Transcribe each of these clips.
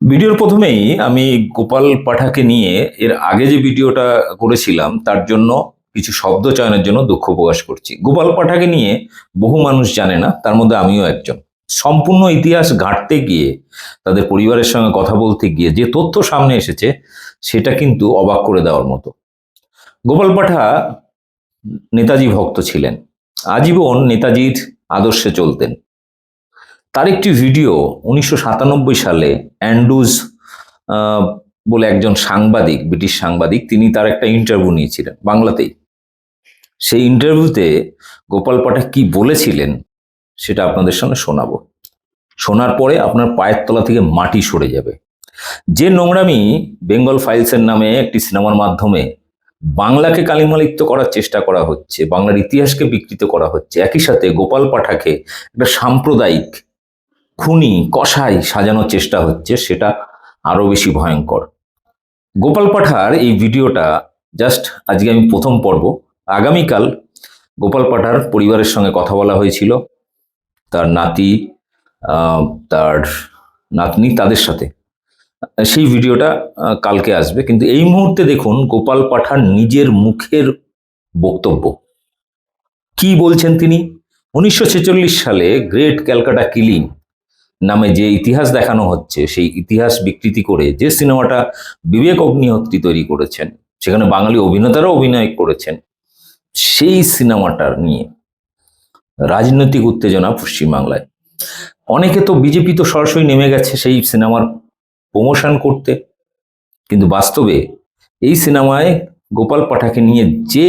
ভিডিওর প্রথমেই আমি গোপাল পাঠাকে নিয়ে এর আগে যে ভিডিওটা করেছিলাম, তার জন্য কিছু শব্দ চয়নের জন্য দুঃখ প্রকাশ করছি। গোপাল পাঠাকে নিয়ে বহু মানুষ জানে না, তার মধ্যে আমিও একজন। সম্পূর্ণ ইতিহাস ঘাঁটতে গিয়ে, তাদের পরিবারের সঙ্গে কথা বলতে গিয়ে যে তথ্য সামনে এসেছে, সেটা কিন্তু অবাক করে দেওয়ার মতো। গোপাল পাঠা নেতাজি ভক্ত ছিলেন। আজীবন নেতাজির আদর্শে চলতেন। তার একটি ভিডিও উনিশশো সাতানব্বই সালে অ্যান্ডুজ বলে একজন সাংবাদিক, ব্রিটিশ সাংবাদিক, তিনি তার একটা ইন্টারভিউ নিয়েছিলেন বাংলাতেই। সেই ইন্টারভিউতে গোপাল পাঠক কি বলেছিলেন সেটা আপনাদের সামনে শোনাবো। শোনার পরে আপনার পায়ের তলা থেকে মাটি সরে যাবে। যে নোংরামি বেঙ্গল ফাইলসের নামে একটি সিনেমার মাধ্যমে বাংলাকে কালিমালিপ্ত করার চেষ্টা করা হচ্ছে, বাংলার ইতিহাসকে বিকৃত করা হচ্ছে, একই সাথে গোপাল পাঠাকে একটা সাম্প্রদায়িক খুনি কষাই সাজানোর চেষ্টা হচ্ছে, সেটা আরও বেশি ভয়ঙ্কর। গোপাল পাঠার এই ভিডিওটা জাস্ট আজকে আমি প্রথম পর্ব। আগামীকাল গোপাল পাঠার পরিবারের সঙ্গে কথা বলা হয়েছিল। তার নাতি তার নাতনি তাদের সাথে। সেই ভিডিওটা কালকে আসবে। কিন্তু এই মুহূর্তে দেখুন গোপাল পাঠার নিজের মুখের বক্তব্য। কি বলছেন তিনি? উনিশশো ছেচল্লিশ সালে গ্রেট ক্যালকাটা কিলিং নামে যে ইতিহাস দেখানো হচ্ছে, সেই ইতিহাস বিকৃতি করে যে সিনেমাটা বিবেক অগ্নিহোত্রী তৈরি করেছেন, সেখানে বাঙালি অভিনেতারাও অভিনয় করেছেন, সেই সিনেমাটার নিয়ে রাজনৈতিক উত্তেজনা পশ্চিমবাংলায়। অনেকে তো বিজেপি তো সরাসরি নেমে গেছে সেই সিনেমার প্রমোশন করতে, কিন্তু বাস্তবে এই সিনেমায় গোপাল পাঠাকে নিয়ে যে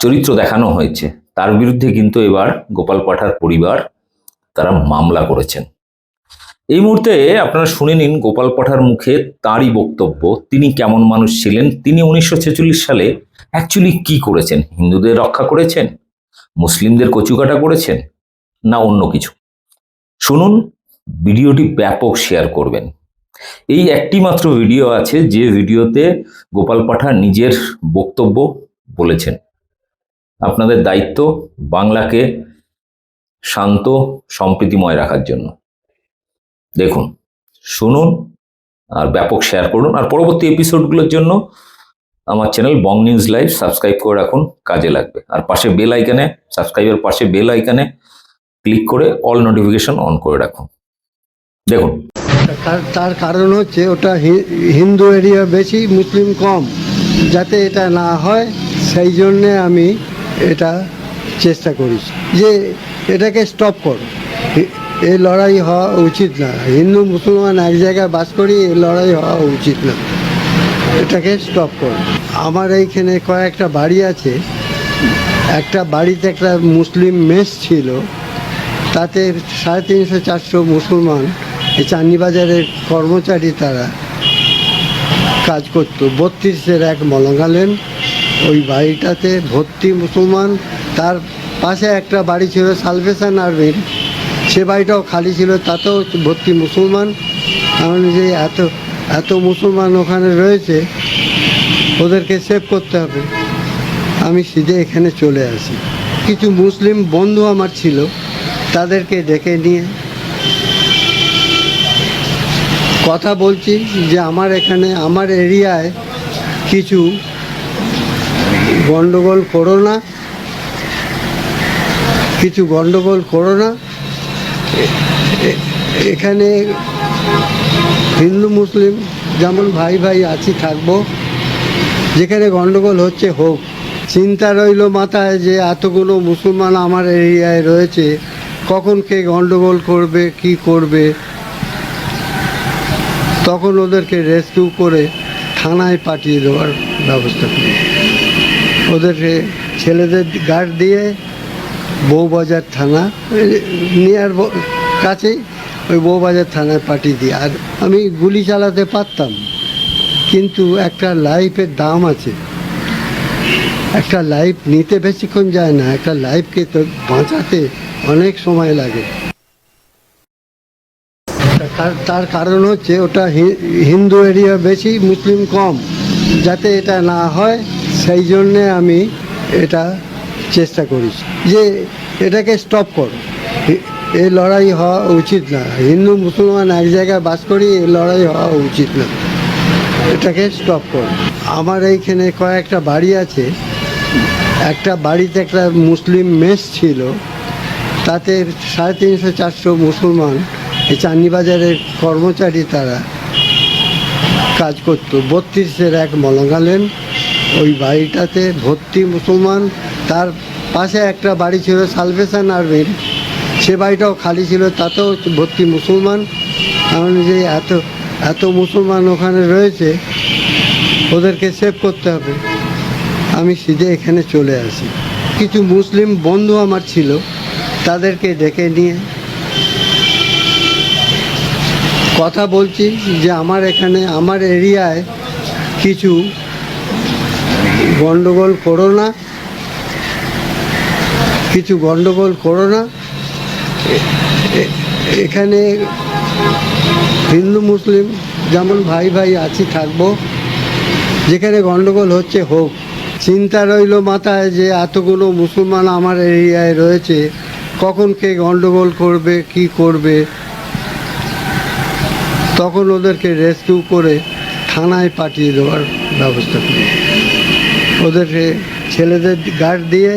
চরিত্র দেখানো হয়েছে, তার বিরুদ্ধে কিন্তু এবার গোপাল পাঠার পরিবার তারা মামলা করেছেন। এই মুহূর্তে আপনারা শুনে নিন গোপাল পাঠার মুখে তারই বক্তব্য, তিনি কেমন মানুষ ছিলেন, তিনি উনিশশো ছেচল্লিশ সালে অ্যাকচুয়ালি কি করেছেন? হিন্দুদের রক্ষা করেছেন? মুসলিমদের কচুকাটা করেছেন? না অন্য কিছু? শুনুন, ভিডিওটি ব্যাপক শেয়ার করবেন। এই একটি মাত্র ভিডিও আছে, যে ভিডিওতে গোপাল পাঠা নিজের বক্তব্য বলেছেন। আপনাদের দায়িত্ব বাংলাকে শান্ত, সম্প্রীতিময় রাখার জন্য। দেখুন, শুনুন আর ব্যাপক শেয়ার করুন। আর পরবর্তী এপিসোডগুলোর জন্য আমার channel Bong news live subscribe করে রাখুন, কাজে লাগবে। আর পাশে বেল আইকানে সাবস্ক্রাইবের পাশে বেল আইকানে ক্লিক করে অল নোটিফিকেশন অন করে রাখুন। দেখুন। তার কারণ হচ্ছে ওটা হিন্দু এরিয়া বেশি, মুসলিম কম। যাতে এটা না হয়, সেই জন্যে আমি এটা চেষ্টা করেছি। যে এটাকে স্টপ করো। এই লড়াই হওয়া উচিত না। হিন্দু, মুসলমান এক জায়গায় বাস করি, এই লড়াই হওয়া উচিত না। এটাকে স্টপ করো। আমার এইখানে কয়েকটা বাড়ি আছে। একটা বাড়িতে একটা মুসলিম মেস ছিল। তাতে সাড়ে তিনশো, চারশো মুসলমান, এই চান্দিবাজারের কর্মচারী তারা কাজ করতো। বত্রিশের এক মলঙ্গালেন। ওই বাড়িটাতে ভর্তি মুসলমান। তার পাশে একটা বাড়ি ছিল সালভেশন আর্মির সে বাড়িটাও খালি ছিল, তাতেও ভর্তি মুসলমান। কারণ যে এত এত মুসলমান ওখানে রয়েছে, ওদেরকে সেভ করতে হবে। আমি সিধে এখানে চলে আসি। কিছু মুসলিম বন্ধু আমার ছিল, তাদেরকে ডেকে নিয়ে। কথা বলছি যে আমার এখানে, আমার এরিয়ায় কিছু গন্ডগোল করো না। কিছু গন্ডগোল করো না। এখানে হিন্দু, মুসলিম, যেমন ভাই ভাই আছি, থাকব। যেখানে গন্ডগোল হচ্ছে, হোক। চিন্তা রইল মাথায় যে এতগুলো মুসলমান আমার এরিয়ায় রয়েছে, কখন কে গন্ডগোল করবে, কি করবে? তখন ওদেরকে রেস্কিউ করে থানায় পাঠিয়ে দেওয়ার ব্যবস্থা করি। ওদেরকে ছেলেদের গার্ড দিয়ে বউবাজার থানা নিয়ার কাছেই ওই বউবাজার থানায় পাঠিয়ে দিই। আর আমি গুলি চালাতে পারতাম, কিন্তু একটা লাইফের দাম আছে। একটা লাইফ নিতে বেশিক্ষণ যায় না, একটা লাইফকে তো বাঁচাতে অনেক সময় লাগে। তার কারণ হচ্ছে ওটা হিন্দু এরিয়া বেশি, মুসলিম কম। যাতে এটা না হয়, সেই জন্যে আমি এটা চেষ্টা করিস। যে এটাকে স্টপ করো। এই লড়াই হওয়া উচিত না। হিন্দু, মুসলমান এক জায়গায় বাস করি এই লড়াই হওয়া উচিত না। এটাকে স্টপ কর। আমার এইখানে কয়েকটা বাড়ি আছে। একটা বাড়িতে একটা মুসলিম মেস ছিল। তাতে সাড়ে তিনশো, চারশো মুসলমান, এই চান্দিবাজারের কর্মচারী তারা কাজ করতো। বত্রিশের এক মলঙ্গালেন। ওই বাড়িটাতে ভর্তি মুসলমান, তার পাশে একটা বাড়ি ছিল সালভেশন আর্মির সে বাড়িটাও খালি ছিল, তাতেও ভর্তি মুসলমান। এমন যে এত এত মুসলমান ওখানে রয়েছে, ওদেরকে সেভ করতে হবে। আমি সিধে এখানে চলে আসি। কিছু মুসলিম বন্ধু আমার ছিল, তাদেরকে ডেকে নিয়ে কথা বলছি যে আমার এখানে, আমার এরিয়ায় কিছু গন্ডগোল করো না। কিছু গন্ডগোল করো না। এখানে হিন্দু, মুসলিম যেমন ভাই ভাই আছি, থাকব। যেখানে গন্ডগোল হচ্ছে, হোক। চিন্তা রইল মাথায় যে এতগুলো মুসলমান আমার এরিয়ায় রয়েছে, কখন কে গন্ডগোল করবে, কি করবে? তখন ওদেরকে রেস্কিউ করে থানায় পাঠিয়ে দেওয়ার ব্যবস্থা করি। ওদেরকে ছেলেদের গার্ড দিয়ে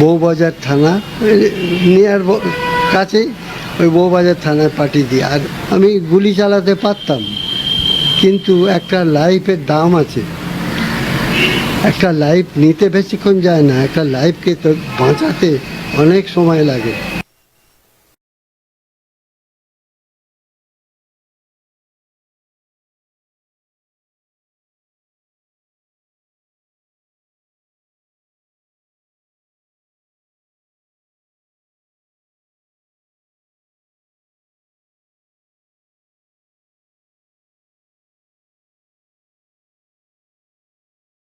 বউবাজার থানা নিয়ার কাছেই ওই বউবাজার থানায় পাঠিয়ে দিই। আর আমি গুলি চালাতে পারতাম, কিন্তু একটা লাইফের দাম আছে। একটা লাইফ নিতে বেশিক্ষণ যায় না, একটা লাইফকে তো বাঁচাতে অনেক সময় লাগে।